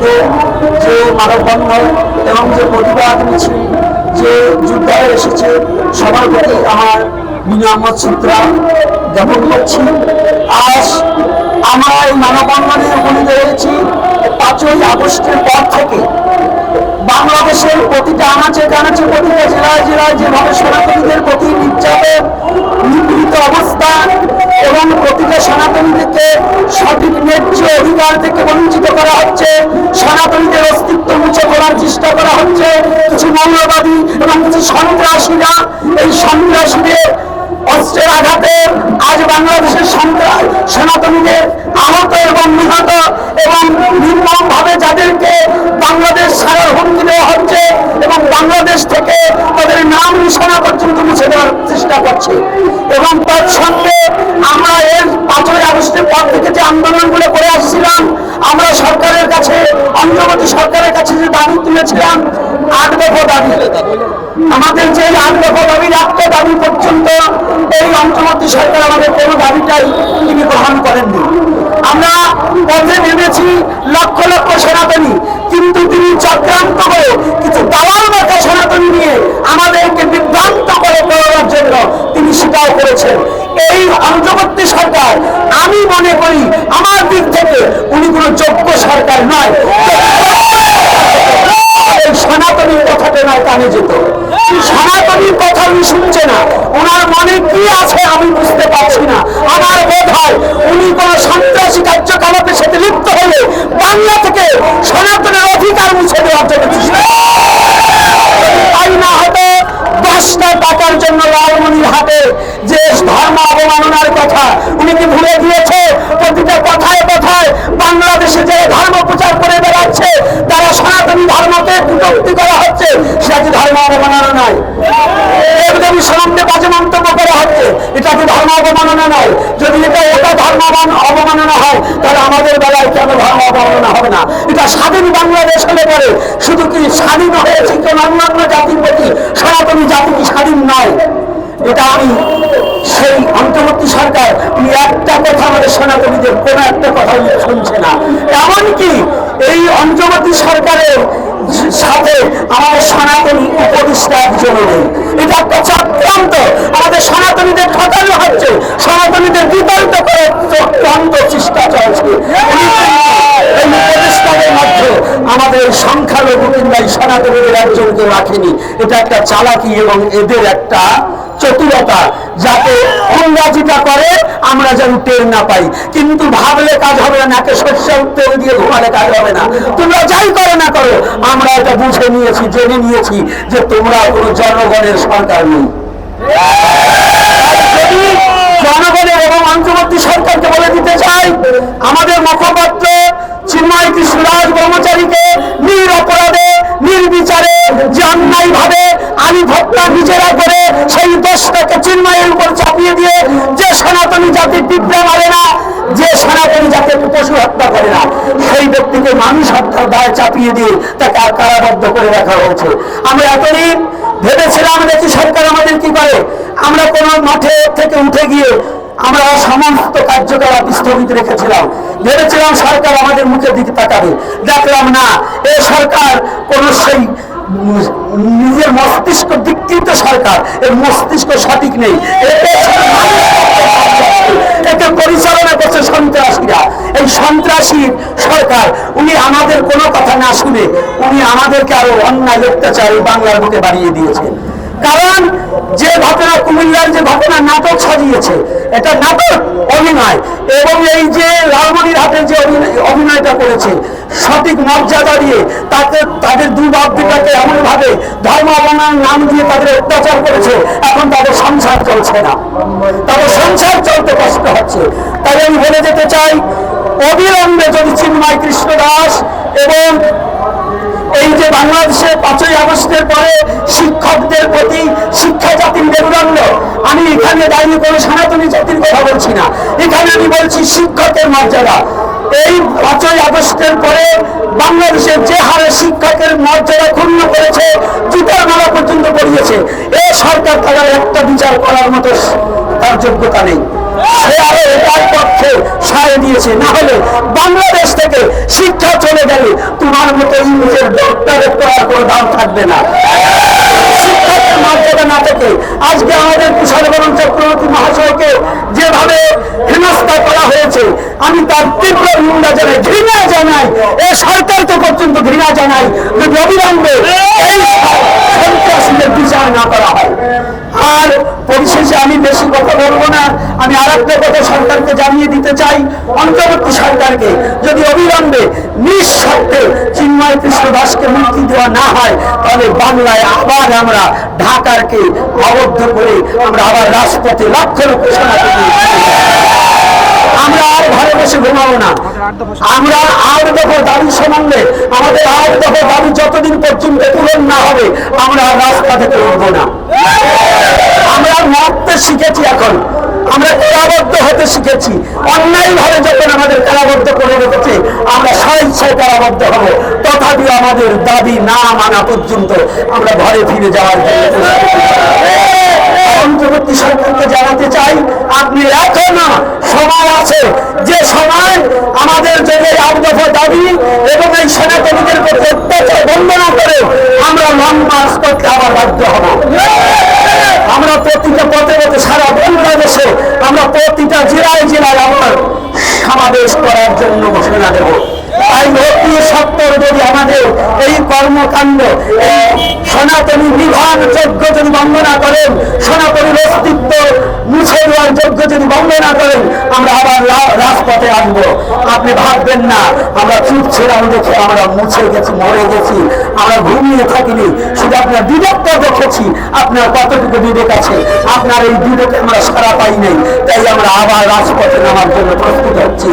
থেকে যে মানববন্ধন এবং যে প্রতিবাদ মিছিল, যে যুদ্ধায় এসেছে, সবার প্রতি আমার বিনম্র চিত্রা জ্ঞাপন করছি। আজ আমরা এই মানববন্ধনে উপনীত হয়েছি পাঁচই আগস্টের পর থেকে বাংলাদেশের প্রতিটা আনাচে কানাচে, প্রতিটা জেলায় জেলায় যেভাবে সনাতনীদের প্রতি নির্যাতন নিপীড়িত অবস্থা এবং প্রতিটা সনাতনীদেরকে সঠিক ন্যায্য অধিকার থেকে বঞ্চিত করা হচ্ছে, সনাতনীদের অস্তিত্ব মুছে ফেলার চেষ্টা করা হচ্ছে, কিছু মৌলবাদী এবং কিছু সন্ত্রাসীরা এই সন্ত্রাসীদের অস্ত্রের আঘাতে আজ বাংলাদেশের সন্ত্রাস সনাতনীদের আহত এবং নিহত এবং নির্মম ভাবে যাদেরকে বাংলাদেশ ছাড়ার হুমকি দেওয়া হচ্ছে এবং বাংলাদেশ থেকে তাদের নাম নিশানা পর্যন্ত মুছে দেওয়ার চেষ্টা করছে। এবং তার সঙ্গে আমরা এর পাঁচই আগস্টের পর থেকে যে আন্দোলনগুলো করে আসছিলাম, আমরা সরকারের কাছে অন্তর্বর্তী সরকারের কাছে যে দাবি তুলেছিলাম, আট দফা দাবি। আমাদের যে আট দফা দাবি একটা দাবি পর্যন্ত এই অন্তর্বর্তী সরকার আমাদের কোনো দাবিটাই তিনি গ্রহণ করেননি। আমরা পথে নেমেছি লক্ষ লক্ষ সনাতনী, কিন্তু তিনি চক্রান্ত করে কিছু দালাল মাথা সনাতনী নিয়ে আমাদেরকে বিভ্রান্ত করে করার জন্য তিনি স্বীকার করেছেন। এই অন্তর্বর্তী সরকার, আমি মনে করি আমার দিক থেকে উনি কোনো যোগ্য সরকার নয়। সনাতনীর কথাটা নয় কানে যেত। সনাতনীর কথা উনি শুনছে না। ওনার মনে কি আছে আমি বুঝতে পারছি না। আমার বোধ হয় উনি কোন সন্ত্রাসী কার্যকলাপের সাথে লিপ্ত হলে বাংলা থেকে সনাতনের অধিকার মুছে দেওয়ার জন্য তাই না হতো দশটা টাকার জন্য লালমনির হাটে যে ধর্ম অবমাননার কথা উনি কি ভুলে গিয়েছে? প্রতিটা কথায় বাংলাদেশে যে ধর্ম প্রচার করে বেড়াচ্ছে, তারা সনাতনী ধর্মকে কুটুক্তি করা হচ্ছে, সেটা কি ধর্ম অবমাননা নয়? দেবদেবী সনন্দে বাজে মন্তব্য করা হচ্ছে, এটা কি ধর্ম অবমাননা নয়? যদি এটা এটা ধর্ম অবমাননা হয়, তাহলে আমাদের বেলায় কেন ধর্ম অবমাননা হবে না? এটা স্বাধীন বাংলাদেশ হলে পরে শুধু কি স্বাধীন হয়েছে কেন অন্যান্য জাতির প্রতি? সনাতনী জাতি কি স্বাধীন নয়? এটা আমি অন্তর্বর্তী সরকার উনি একটা কথা আমাদের সনাতনীদের কোন একটা কথা উনি শুনছে না। এমনকি এই অন্তর্বর্তী সরকারের সাথে আমাদের সনাতনী উপদেষ্টা একজন নেই। এটা একটা চক্রান্ত। আমাদের সনাতনীদের ঠকানো হচ্ছে। সনাতনীদের বিতাড়িত করে চক্রান্ত চেষ্টা চলছে। আমাদের সংখ্যালঘু কিংবা সনাতনীদের একজনকে রাখেনি। এটা একটা চালাকি এবং এদের একটা চতুরতা, যাতে ইংরাজিটা করে, আমরা যেন টের না পাই। কিন্তু ভাবলে কাজ হবে না, নাকে শস্য তেল দিয়ে ঘুমালে কাজ হবে না। তোমরা যাই করো না করো, আমরা এটা বুঝে নিয়েছি, জেনে নিয়েছি যে তোমরা কোনো জনগণের সরকার নেই। জনগণের এবং অন্তর্বর্তী সরকারকে বলে দিতে চাই, আমাদের মুখপাত্র চিন্ময় কৃষ্ণরাজ ব্রহ্মচারীকে নির অপরাধে নির্বিচারে, যে অন্যায় ভাবে আলী ভক্তা নিজেরা করে সেই দোষটাকে চিন্ময়ের উপর চাপিয়ে দিয়ে যে সনাতনী জাতির পিঁপড়ে মারে না, যে সনাতনী জাতির পশু হত্যা করে না, সেই ব্যক্তিকে মানুষ হত্যার দায় চাপিয়ে দিয়ে তাকে আর কারাবদ্ধ করে রাখা হয়েছে। আমরা এতদিন ভেবেছিলাম দেখি সরকার আমাদের কি করে। আমরা কোন মাঠে থেকে উঠে গিয়ে আমরা সমস্ত কার্যকলাপ স্থগিত রেখেছিলাম। ভেবেছিলাম সরকার আমাদের মুখের দিকে তাকাবে। দেখলাম না, এ সরকার কোন সেই নিজের মস্তিষ্ক বিকৃত সরকার। এর মস্তিষ্ক সঠিক নেই। একে পরিচালনা করছে সন্ত্রাসীরা। এই সন্ত্রাসী সরকার, উনি আমাদের কোনো কথা না শুনে উনি আমাদেরকে আরও অন্যায় অত্যাচার বাংলার বুকে বাড়িয়ে দিয়েছেন। কারণ যে ঘটনা, কুমিল্লার যে ঘটনা, নাটক সাজিয়েছে, এটা নাটক অভিনয়। এবং এই যে লালমনির হাতে যে অভিনয়- অভিনয়টা করেছে, সঠিক মর্যাদা দিয়ে তাকে, তাদের দুই বাপটাকে এমন ভাবে ধর্ম অবমাননার নাম দিয়ে তাদের অত্যাচার করেছে, এখন তাদের সংসার চলছে না। তাদের সংসার চলতে কষ্ট হচ্ছে। তাই আমি বলে যেতে চাই, অবিলম্বে যদি চিন্ময় কৃষ্ণ দাস এবং এই যে বাংলাদেশে পাঁচই আগস্টের পরে শিক্ষকদের প্রতি শিক্ষা জাতির মেরুদণ্ড, আমি এখানে দাঁড়িয়ে কোনো সনাতনী জাতির কথা বলছি না। এখানে আমি বলছি শিক্ষকের মর্যাদা। এই পাঁচই আগস্টের পরে বাংলাদেশের যে হারে শিক্ষকের মর্যাদা ক্ষুণ্ণ করেছে, জুতার মালা পর্যন্ত পড়িয়েছে। এ সরকার তারা একটা বিচার করার মতো তার যোগ্যতা নেই। সে আরও এটার পক্ষে সায় দিয়েছে। না হলে বাংলাদেশ থেকে শিক্ষা চলে গেলে তোমার মতো ইংরেজের ডক্টরেট করার কোনো দাম থাকবে না। শিক্ষার মর্যাদা না থেকে আজকে আমাদের কুশল বরণ চক্রবর্তী মহাশয়কে যেভাবে হেনস্থা করা হয়েছে, আমি তার তীব্র নিন্দা জানাই, ঘৃণা জানাই, এ সরকারকে পর্যন্ত ঘৃণা জানাই, যদি অবিলম্বে বিচার না করা হয়। আর পরিশেষে আমি বেশি কথা বলব না। আমি আর একটা কথা সরকারকে জানিয়ে দিতে চাই, অন্তর্বর্তী সরকারকে, যদি অবিলম্বে নিঃশর্তে চিন্ময় কৃষ্ণ দাসকে মুক্তি দেওয়া না হয়, তাহলে বাংলায় আবার আমরা ঢাকারকে আবদ্ধ করে আমরা আবার রাজপথে লক্ষ লক্ষ সেনাপতি আমরা আর ঘরে বসে ঘুমাবো না। আমরা আর দেখো দাবি সম্বন্ধে আমাদের আর দেখো দাবি যতদিন পর্যন্ত পূরণ না হবে, আমরা রাস্তা থেকে উঠবো না। আমরা মরতে শিখেছি এখন। আমরা কারাবদ্ধ হতে শিখেছি। অন্যায় ভাবে যখন আমাদের কারাবদ্ধ করে রেখেছে, আমরা স্বেচ্ছায় কারাবদ্ধ হব। তথাপি আমাদের দাবি না মানা পর্যন্ত আমরা ঘরে ফিরে যাওয়ার জন্য। অন্তর্বর্তী সরকারকে জানাতে চাই, আপনি এখনও সময় আছে। যে সময় আমাদের যে এই আট দফা দাবি এবং এই সেনাকর্মীদের প্রতি অত্যাচার বন্ধ না করে আমরা লং মার্চ করতে আবার বাধ্য হব। আমরা প্রতিটা পথে পথে সারা বাংলাদেশে, আমরা প্রতিটা জেলায় জেলায় আমরা সমাবেশ করার জন্য ঘোষণা দেব। তাই সত্তর যদি আমাদের এই কর্মকাণ্ড সনাতনী বিধান যোগ্য যদি বন্ধ না করেন অস্তিত্ব মুছে দেওয়ার যোগ্য যদি বন্ধ না করেন, আমরা আবার রাজপথে আসব। আপনি ভাববেন না, আমরা চুপ ছিলাম দেখে আমরা মুছে গেছি, মরে গেছি, আমরা ঘুমিয়ে থাকিনি। শুধু আপনার বিবেকটা দেখেছি, আপনার কতটুকু বিবেক আছে, আপনার এই বিবেকে আমরা সারা পাই নাই। তাই আমরা আবার রাজপথে নামার জন্য প্রস্তুত হচ্ছি।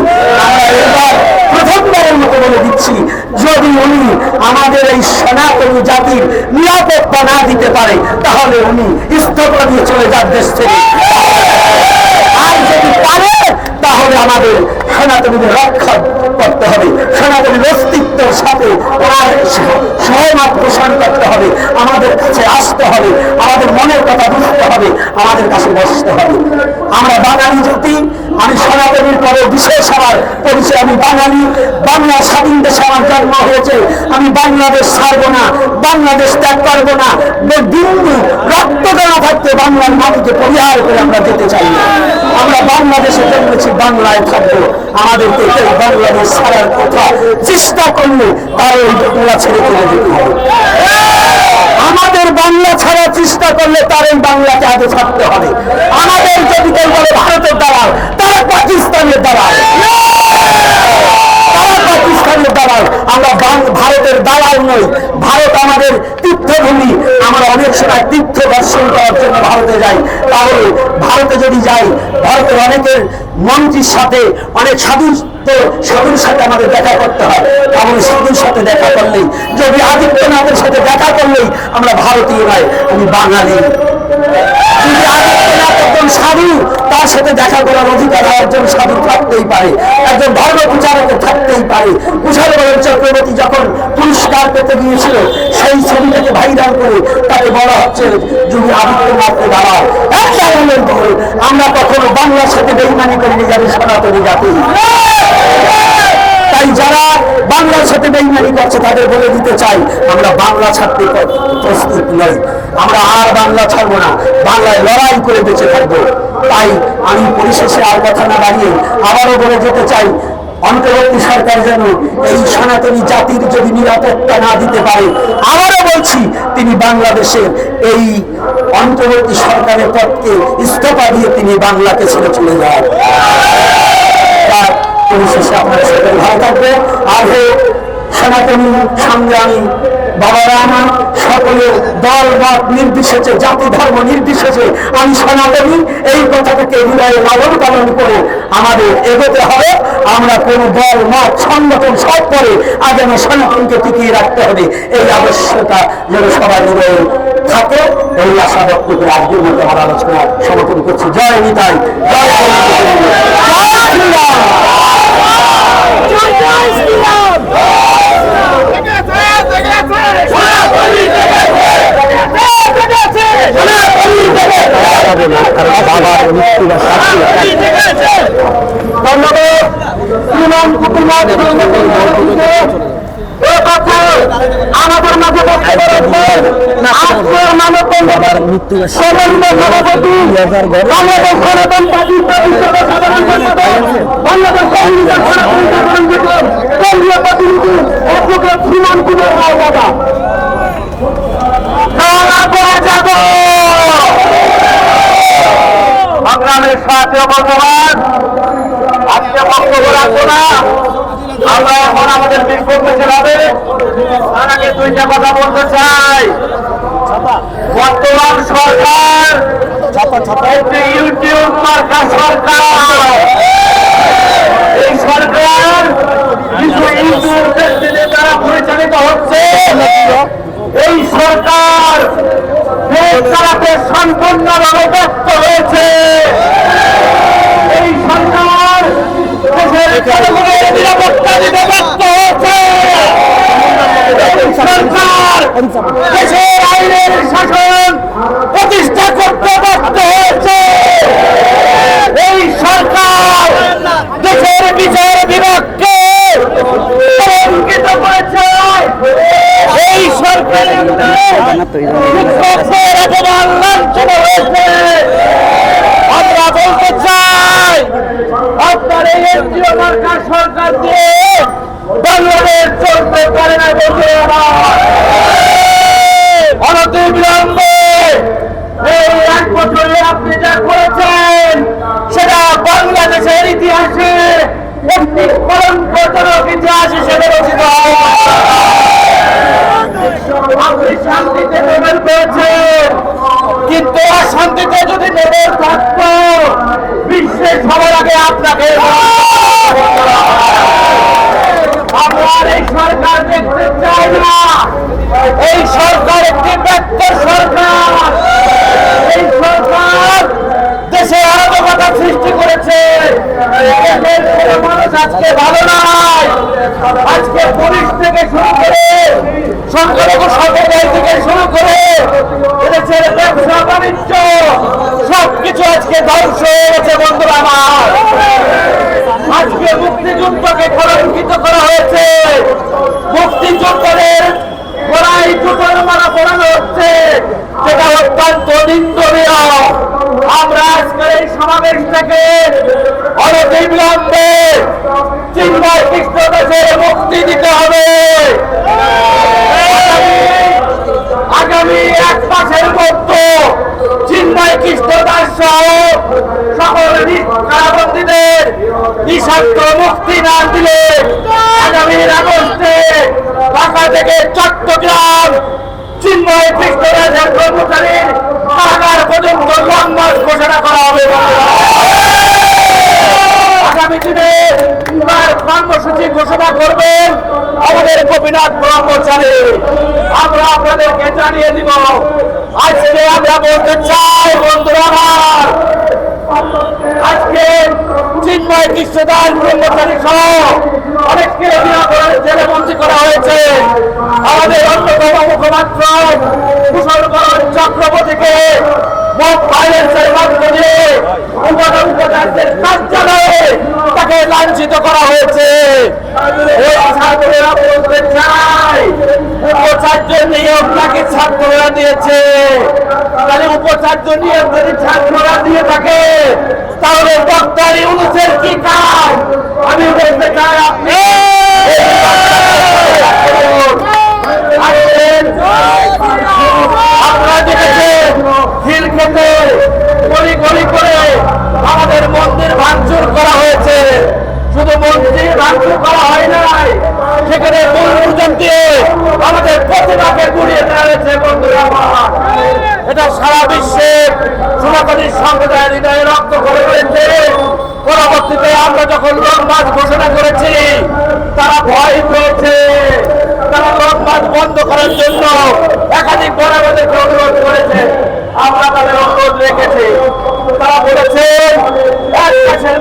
প্রথমবারের মতো বলে দিচ্ছি। যদি উনি আমাদের এই সনাতনী জাতির নিরাপত্তা না দিতে পারে, তাহলে উনি ইস্তফা দিয়ে চলে যান দেশ থেকে। আর যদি পারে, তাহলে আমাদের সনাতনীদের রক্ষা করতে হবে। সনাতনীর অস্তিত্বের সাথে ওনার সহ- সহমত করতে হবে। আমাদের কাছে আসতে হবে, আমাদের মনের কথা বুঝতে হবে, আমাদের কাছে বসতে হবে। আমরা আমি সনাতনীর পরে বিশেষ আমার পরিচয়, আমি বাঙালি, বাংলা স্বাধীন দেশে আমার জন্ম হয়েছে। আমি বাংলাদেশ ছাড়বো না, বাংলাদেশ ত্যাগ করব না। বিন্দু রক্ত দেওয়া থাকতে বাংলার মাটিকে পরিহার করে আমরা যেতে চাই আমরা বাংলাদেশে জন্মেছি, বাংলায় থাকব। আমাদেরকে কেউ বাংলাদেশ ছাড়ার কথা চেষ্টা করলে তার ওই ছেড়ে চলে যেতে হবে। আমাদের বাংলা ছাড়া চেষ্টা করলে তার এই বাংলাকে আগে ছাড়তে হবে। আমাদের যদি কেউ বলে ভারতের দালাল, তারা পাকিস্তানের দালাল। পাকিস্তানের দালাল। আমরা ভারতের দালাল নই, ভারত আমাদের তীর্থভূমি। আমরা অনেক সময় তীর্থ দর্শন করার জন্য ভারতে যাই। তাহলে ভারতে যদি যাই, ভারতের অনেকের মন্ত্রীর সাথে, অনেক সাধু সাধুর সাথে আমাদের দেখা করতে হয়। তাহলে সাধুর সাথে দেখা করলেই, যদি আদিত্যনাথের সাথে দেখা করলেই আমরা ভারতীয় নয়, আমি বাঙালি। সাধু তার সাথে দেখা করার অধিকার একজন সাধু থাকতেই পারে। একজন ধর্ম প্রচারক থাকতেই পারে। কুশল বরণ চক্রবর্তী যখন পুরস্কার পেতে গিয়েছিল, সেই ছবিটাকে ভাইরাল করে তাকে বলা হচ্ছে যদি আদিত্যনাথকে দাঁড়াও। এক কারণের ধরে আমরা কখনো বাংলার সাথে বেইমানি করিনি যাবে সনাতনী জাতি। তাই যারা বাংলার সাথে বেইমানি করছে তাদের বলে দিতে চাই, আমরা বাংলা ছাড়তে প্রস্তুত নই। আমরা আর বাংলা ছাড়বো না, বাংলায় লড়াই করে বেঁচে থাকব। তাই আমি পরিশেষে আর কথা না বাড়িয়ে আবারও বলে যেতে চাই, অন্তর্বর্তী সরকার যেন এই সনাতনী জাতির যদি নিরাপত্তা না দিতে পারে, আবারও বলছি, তিনি বাংলাদেশের এই অন্তর্বর্তী সরকারের পদকে ইস্তফা দিয়ে তিনি বাংলাকে ছেড়ে চলে তার পরিশেষে আপনার সাথে ভালো থাকবে আর হে সনাতনী সংগ্রামী বাবারা আমার সকলের দল, মত নির্বিশেষে, জাতি, ধর্ম নির্বিশেষে আমি সনাতনী, এই কথাটাকে হৃদয়ে লালন পালন করে আমাদের এগোতে হবে। আমরা কোন দল, মত, সংগঠন, সব পরে আগে আমার সনাতনকে টিকিয়ে রাখতে হবে। এই আবশ্যকতা যেন সবার হৃদয়ে থাকে, এই আশা ব্যক্ত করে আজকের মধ্যে আমার আলোচনা সমাপন করছি। জয় নিতাই, জয় গণতন্ত্র। জয় শ্রীরাম। বাবার মৃত্যু বা শাস্তি কর্ণাটক শ্রীমান কুকুরনাথ আমাদের মাঝে বক্তব্য রাখবেন আজকের মানববন্ধনের সমন্বয় সভাপতি বাংলাদেশ সনাতন পার্টির প্রতিষ্ঠাতা প্রতিনিধি বর্তমান। আমরা আমাদের বিক্ষোভ মিছিল হবে। দুইটা কথা বলতে চাই। বর্তমান সরকার ইউটিউব মার্কা সরকার। এই সরকার কিছু ইউটিউব ব্যক্তিদের দ্বারা পরিচালিত হচ্ছে। এই সরকার চালাতে সম্পূর্ণভাবে ব্যক্ত হয়েছে। এই সরকার দেশের জনগণের নিরাপত্তা দিতে ব্যর্থ হয়েছে। সরকার দেশের আইনের শাসন প্রতিষ্ঠা করতে ব্যর্থ হয়েছে এই সরকার দেশের বিচার বিভাগকে কলঙ্কিত করেছে এই সরকারের আমরা বলতে চাই, আপনার এই এনজিও মার্কার সরকার দিয়ে বাংলাদেশ চলতে পারে না বলতে অনতি বিলম্বে এই এক বছরে আপনি যা করেছেন, সেটা বাংলাদেশের ইতিহাসে একটি কলঙ্কজনক ইতিহাস হিসেবে রচিত হবে আপনি শান্তিতে নোবেল পেয়েছেন কিন্তু অশান্তিতে যদি নোবেল থাকত বিশ্বের সবার আগে আপনাকে আপনার এই সরকার দেখতে চাই না। এই সরকার একটি ব্যক্ত সরকার। এই সরকার সৃষ্টি করেছে। মানুষ আজকে ভালো নাই আজকে পুলিশ থেকে শুরু করে সংখ্যালঘু সম্প্রদায় থেকে শুরু করে ব্যবসা, বাণিজ্য, সবকিছু আজকে ধ্বংস হয়ে গেছে, বন্ধুরা আমার। আজকে মুক্তিযুদ্ধকে কলঙ্কিত করা হয়েছে। মুক্তিযোদ্ধাদের গড়াই জুতোর মারা পড়ানো হচ্ছে সেটা অত্যন্ত নিন্দনীয় আমরা আজকের এই সমাবেশ থেকে অনতি বিলম্বে চিন্ময় কৃষ্ণ মুক্তি দিতে হবে। আগামী এক মাসের মধ্যে চিন্ময় কৃষ্ণ দাস সহ সকল কারাবন্দীদের নিঃস্বার্থ মুক্তি না দিলে আগামী আগস্টে ঢাকা থেকে চট্টগ্রাম চিন্ময় কৃষ্ণ দাসের কর্মচারীর কারাগার পর্যন্ত লং মার্চ ঘোষণা করা হবে আগামী দিনে কর্মসূচি ঘোষণা করবেন আমাদের গোপীনাথ ব্রহ্মচারী। আমরা আপনাদেরকে জানিয়ে দিব, আজকে আমরা বলতে চাই, বন্ধুরা আমার, আজকে চিন্ময় কৃষ্ণদাস ব্রহ্মচারী সহ অনেককে জেলে বন্দী করা হয়েছে। আমাদের অন্যতম মুখপাত্র চক্রবর্তীকে মব ভাইলেন্সের মাধ্যমে কার্যালয়ে তাকে লাঞ্ছিত করা হয়েছে। ওই ছাত্ররা বলতে চাই উপাচার্য নিয়োগ নাকি ছাত্ররা দিয়েছে। তাহলে উপাচার্য নিয়োগ যদি ছাত্ররা দিয়ে থাকে, তাহলে ডক্টর ইউনুসের কি কাজ? আমি বলতে চাই, আপনি আসেন। আপনারা দেখেছেন খিল খেতে গলি গলি করে আমাদের মন্দির ভাঙচুর করা হয়েছে। শুধু মন্দির ভাঙচুর করা হয় নাই, সেখানে মূল দিয়ে আমাদের প্রতিভাকে গুড়িয়ে দেওয়া হয়েছে বন্ধুরা আমার। এটা সারা বিশ্বে সনাতনী সম্প্রদায়ের হৃদয়ে রক্ত করে রয়েছে পরবর্তীতে আমরা যখন লং মার্চ ঘোষণা করেছি, তারা ভয় পেয়েছে। তারা লং মার্চ বন্ধ করার জন্য একাধিকবার আমাদেরকে অনুরোধ করেছে। আমরা তাদের অনুরোধ রেখেছি। তারা বলেছেন এক মাসের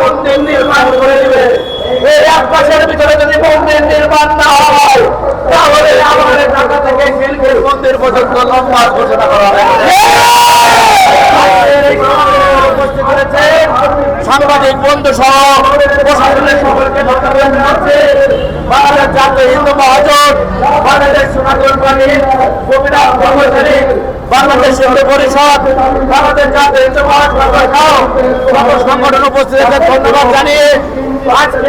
মধ্যে নির্মাণ করে দিবে। এই এক মাসের ভিতরে যদি মন্দির নির্মাণ না হয়, তাহলে আমাদের ঢাকা থেকে শিল্পের মন্দির পর্যন্ত লম্বা ঘোষণা করা উপস্থিত সাংবাদিক, বন্ধু সহ প্রশাসনের সকলকে ধন্যবাদ জানাচ্ছি। বাংলাদেশ জাতীয় হিন্দু মহাজোট, বাংলাদেশ সনাতন পার্টি গোপীনাথ কর্মচারী, বাংলাদেশ হিন্দু পরিষদ, বাংলাদেশ জাতীয় হিন্দু সকল সংগঠন উপস্থিতদের ধন্যবাদ জানিয়ে আজকে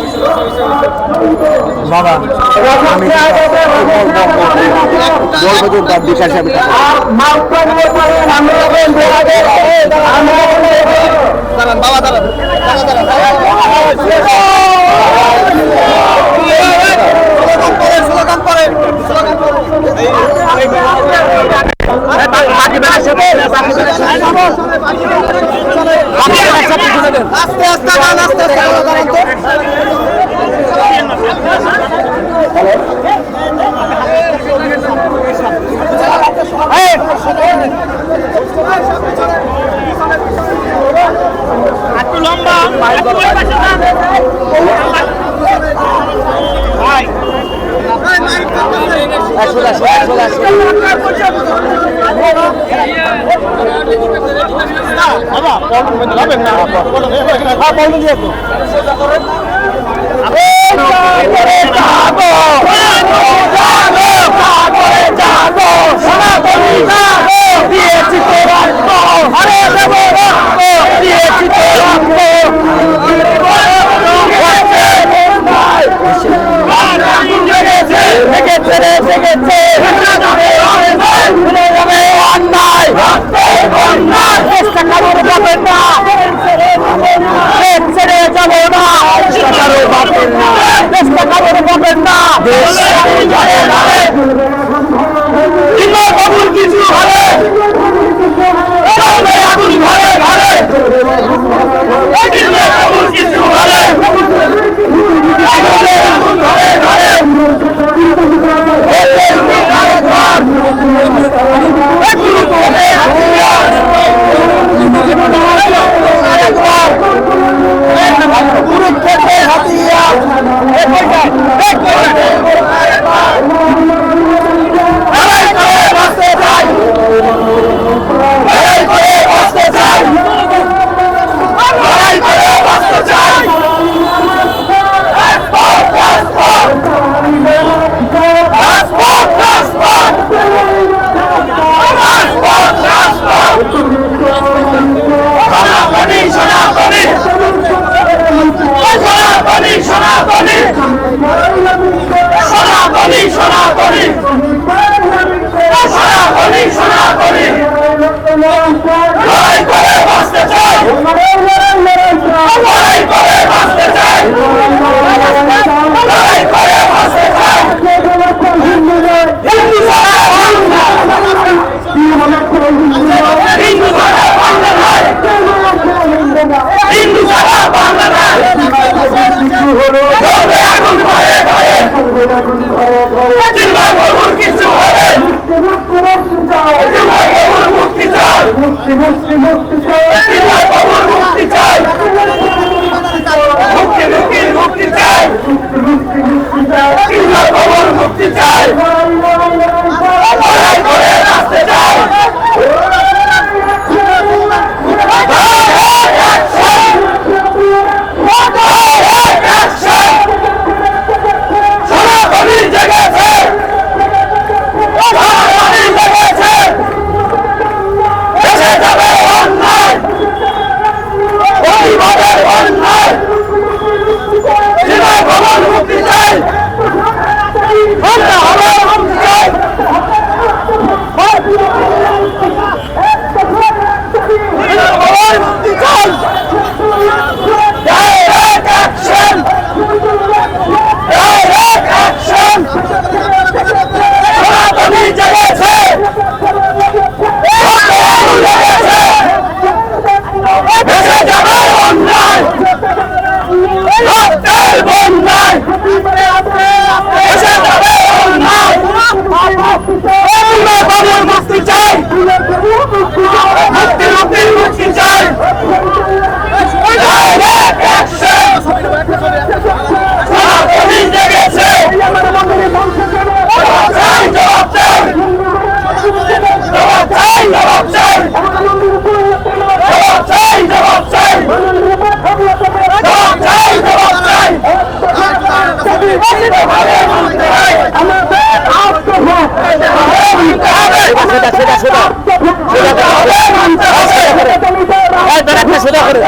বাবা আমি বলব যে তার বিকাশে আমি টাকা বাবা দাঁড়ান আস্তে আস্তে আস্তে আস্তে একটু লম্বা আসুন আসুন আসুন আসুন তারপরে দিয়েছি তোরা আরে দেব রক্ত সেটা করে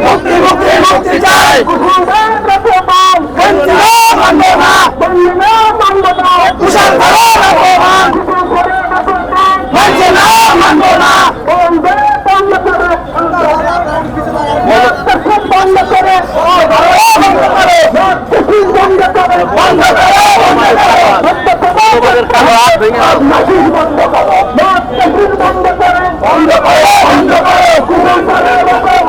মুক্তি মুক্তি মুক্তি চাই বন্ধ করে। বন্ধ করে। বন্ধ করে